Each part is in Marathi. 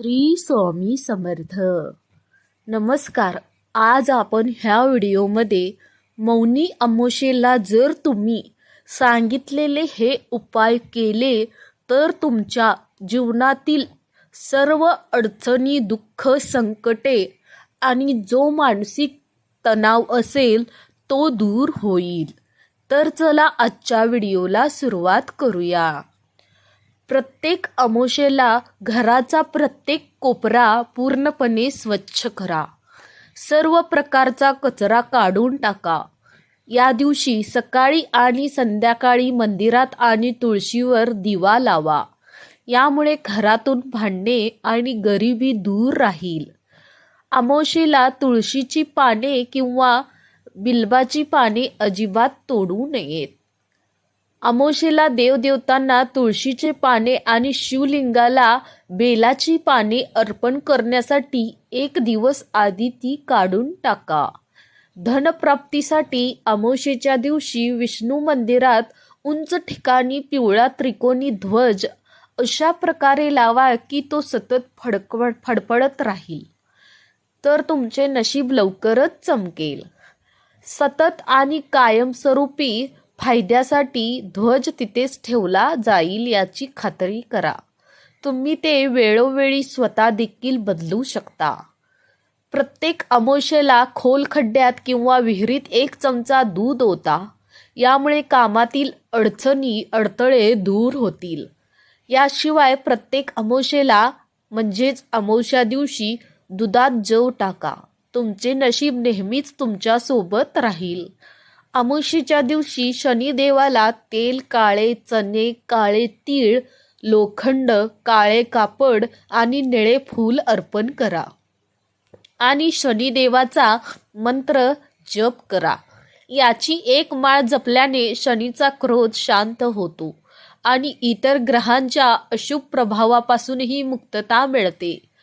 श्री स्वामी समर्थ. नमस्कार. आज आपण ह्या व्हिडिओमध्ये मौनी अमोशेला जर तुम्ही सांगितलेले हे उपाय केले तर तुमच्या जीवनातील सर्व अडचणी दुःख संकटे आणि जो मानसिक तणाव असेल तो दूर होईल. तर चला आजच्या व्हिडिओला सुरुवात करूया. प्रत्येक अमोशेला घराचा प्रत्येक कोपरा पूर्णपणे स्वच्छ करा. सर्व प्रकारचा कचरा काढून टाका. या दिवशी सकाळी आणि संध्याकाळी मंदिरात आणि तुळशीवर दिवा लावा. यामुळे घरातून भांडणे आणि गरिबी दूर राहील. अमोशेला तुळशीची पाने किंवा बिल्बाची पाने अजिबात तोडू नयेत. अमोशेला देवदेवतांना तुळशीचे पाने आणि शिवलिंगाला बेलाची पाने अर्पण करण्यासाठी एक दिवस आधी ती काढून टाका. धनप्राप्तीसाठी अमोशेच्या दिवशी विष्णू मंदिरात उंच ठिकाणी पिवळा त्रिकोणी ध्वज अशा प्रकारे लावा की तो सतत फडकवड फडफडत राहील. तर तुमचे नशीब लवकरच चमकेल. सतत आणि कायमस्वरूपी फायद्यासाठी ध्वज तिथेच ठेवला जाईल याची खात्री करा. तुम्ही ते वेळोवेळी स्वतः देखील बदलू शकता. प्रत्येक अमोशेला खोल खड्ड्यात किंवा विहिरीत एक चमचा दूध होता यामुळे कामातील अडचणी अडथळे दूर होतील. याशिवाय प्रत्येक अमोशेला म्हणजेच अमोशा दिवशी दुधात जव टाका. तुमचे नशीब नेहमीच तुमच्यासोबत राहील. अमुशीच्या दिवशी शनिदेवाला तेल काळे चणे काळे तीळ लोखंड काळे कापड आणि निळे फूल अर्पण करा. आणि शनिदेवाचा मंत्र जप करा. याची एक माळ जपल्याने शनीचा क्रोध शांत होतो आणि इतर ग्रहांच्या अशुभ प्रभावापासूनही मुक्तता मिळते.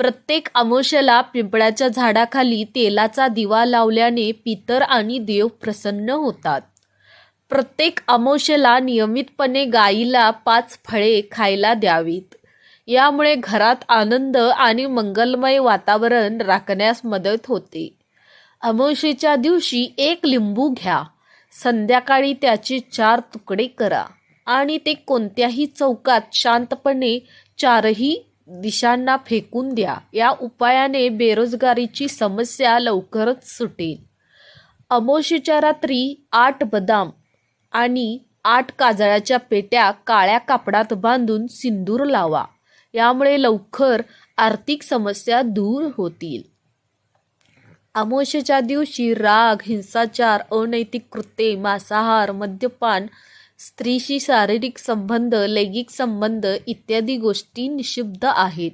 प्रत्येक अमोशला पिंपळाच्या झाडाखाली तेलाचा दिवा लावल्याने पितर आणि देव प्रसन्न होतात. प्रत्येक अमोशला नियमितपणे गाईला पाच फळे खायला द्यावीत. यामुळे घरात आनंद आणि मंगलमय वातावरण राखण्यास मदत होते. अमोशेच्या दिवशी एक लिंबू घ्या. संध्याकाळी त्याचे चार तुकडे करा आणि ते कोणत्याही चौकात शांतपणे चारही दिशांना फेकून द्या. या उपायाने बेरोजगारीची समस्या लवकरच सुटेल. अमोशीच्या रात्री आठ बदाम आणि आठ काजळ्याच्या पेट्या काळ्या कापडात बांधून सिंदूर लावा. यामुळे लवकर आर्थिक समस्या दूर होतील. अमोशेच्या दिवशी राग हिंसाचार अनैतिक कृत्ये मांसाहार मद्यपान स्त्रीशी शारीरिक संबंध लैंगिक संबंध इत्यादी गोष्टी निषिद्ध आहेत.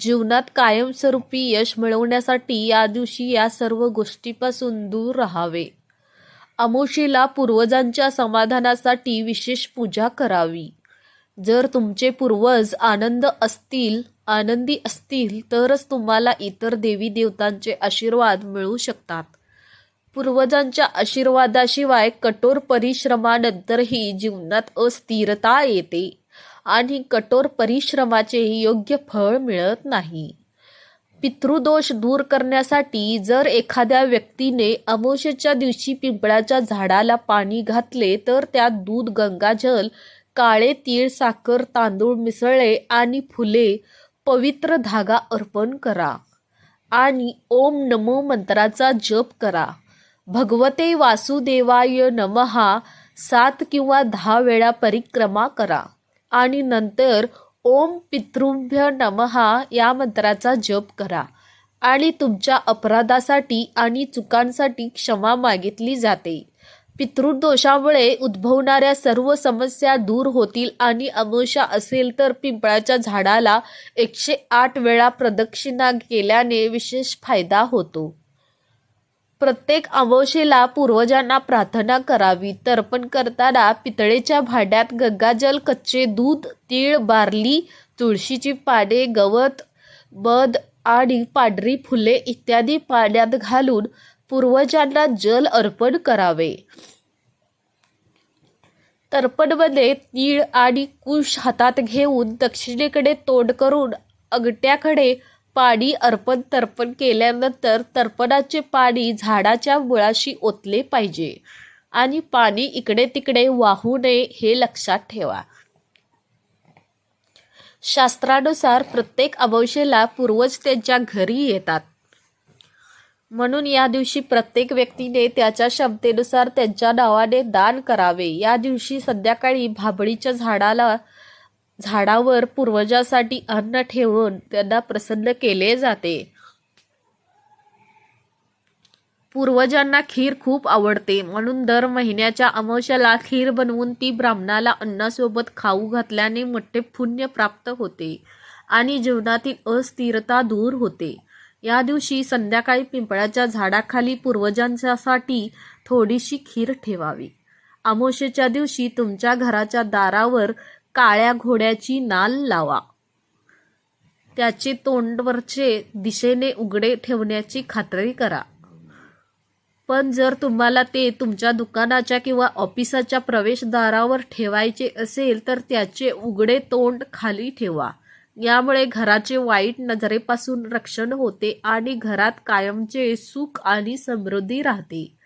जीवनात कायमस्वरूपी यश मिळवण्यासाठी या दिवशी या सर्व गोष्टीपासून दूर राहावे. अमोशीला पूर्वजांच्या समाधानासाठी विशेष पूजा करावी. जर तुमचे पूर्वज आनंद असतील आनंदी असतील तरच तुम्हाला इतर देवी देवतांचे आशीर्वाद मिळू शकतात. पूर्वजांच्या आशीर्वादाशिवाय कठोर परिश्रमानंतरही जीवनात अस्थिरता येते आणि कठोर परिश्रमाचे योग्य फळ मिळत नाही. पितृदोष दूर करण्यासाठी जर एखाद्या व्यक्तीने अमोशेच्या दिवशी पिंपळाच्या झाडाला पाणी घातले तर त्यात दूध गंगाजल काळे तीळ साखर तांदूळ मिसळले आणि फुले पवित्र धागा अर्पण करा आणि ओम नमो मंत्राचा जप करा. भगवते वासुदेवाय नमहा सात किंवा दहा वेळा परिक्रमा करा. आणि नंतर ओम पितृभ्य नमहा या मंत्राचा जप करा. आणि तुमच्या अपराधासाठी आणि चुकांसाठी क्षमा मागितली जाते. पितृदोषामुळे उद्भवणाऱ्या सर्व समस्या दूर होतील आणि अमोशा असेल तर पिंपळाच्या झाडाला एकशे आठ वेळा प्रदक्षिणा केल्याने विशेष फायदा होतो. प्रत्येक अमावशेला पूर्वजांना प्रार्थना करावी. तर्पण करताना पितळेच्या भांड्यात गंगाजल कच्चे दूध तीळ बार्ली तुळशीची पाने गवत बद आणि पांढरी फुले इत्यादी पाण्यात घालून पूर्वजांना जल अर्पण करावे. तर्पणमध्ये तीळ आणि कुश हातात घेऊन दक्षिणेकडे तोंड करून अगट्याकडे पाणी अर्पण तर्पण केल्यानंतर तर्पणाचे पाणी झाडाच्या मुळाशी ओतले पाहिजे. आणि पाणी इकडे तिकडे वाहू नये हे लक्षात ठेवा. शास्त्रानुसार प्रत्येक अमावस्येला पूर्वज त्यांच्या घरी येतात. म्हणून या दिवशी प्रत्येक व्यक्तीने त्याच्या क्षमतेनुसार त्यांच्या नावाने दान करावे. या दिवशी संध्याकाळी भाबळीच्या झाडाला झाडावर पूर्वजासाठी अन्न ठेवून त्यांना प्रसन्न केले जाते. पूर्वजांना खीर खूप आवडते. म्हणून दर महिन्याच्या अमावश्याला खीर बनवून ती ब्राह्मणाला अन्नासोबत खाऊ घातल्याने मोठे पुण्य प्राप्त होते आणि जीवनातील अस्थिरता दूर होते. या दिवशी संध्याकाळी पिंपळाच्या झाडाखाली पूर्वजांच्यासाठी थोडीशी खीर ठेवावी. अमावस्येच्या दिवशी तुमच्या घराच्या दारावर काळ्या घोड्याची नाल लावा. त्याचे तोंडवरचे दिशेने उघडे ठेवण्याची खात्री करा. पण जर तुम्हाला ते तुमच्या दुकानाच्या किंवा ऑफिसाच्या प्रवेशद्वारावर ठेवायचे असेल तर त्याचे उघडे तोंड खाली ठेवा. यामुळे घराचे वाईट नजरेपासून रक्षण होते आणि घरात कायमचे सुख आणि समृद्धी राहते.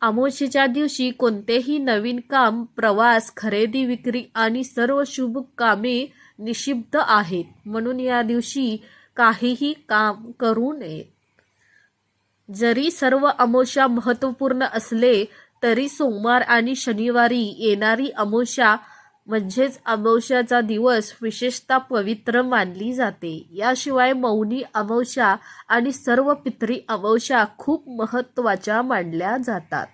अमावस्येच्या दिवशी कोणतेही नवीन काम प्रवास खरेदी विक्री आणि सर्व शुभ कामे निषिद्ध आहेत. म्हणून या दिवशी काहीही काम करू नये. जरी सर्व अमोशा महत्त्वपूर्ण असले तरी सोमवार आणि शनिवारी येणारी अमोशा म्हणजेच अमावस्याचा दिवस विशेषतः पवित्र मानली जाते. याशिवाय मौनी अमावस्या आणि सर्व पितरी अमावस्या खूप महत्त्वाच्या मानल्या जातात.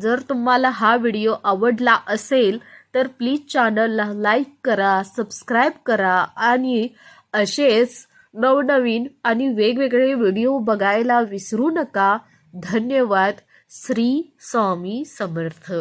जर तुम्हाला हा व्हिडिओ आवडला असेल तर प्लीज चॅनलला लाईक करा सबस्क्राईब करा आणि असेच नवनवीन आणि वेगवेगळे व्हिडिओ बघायला विसरू नका. धन्यवाद. श्री स्वामी समर्थ.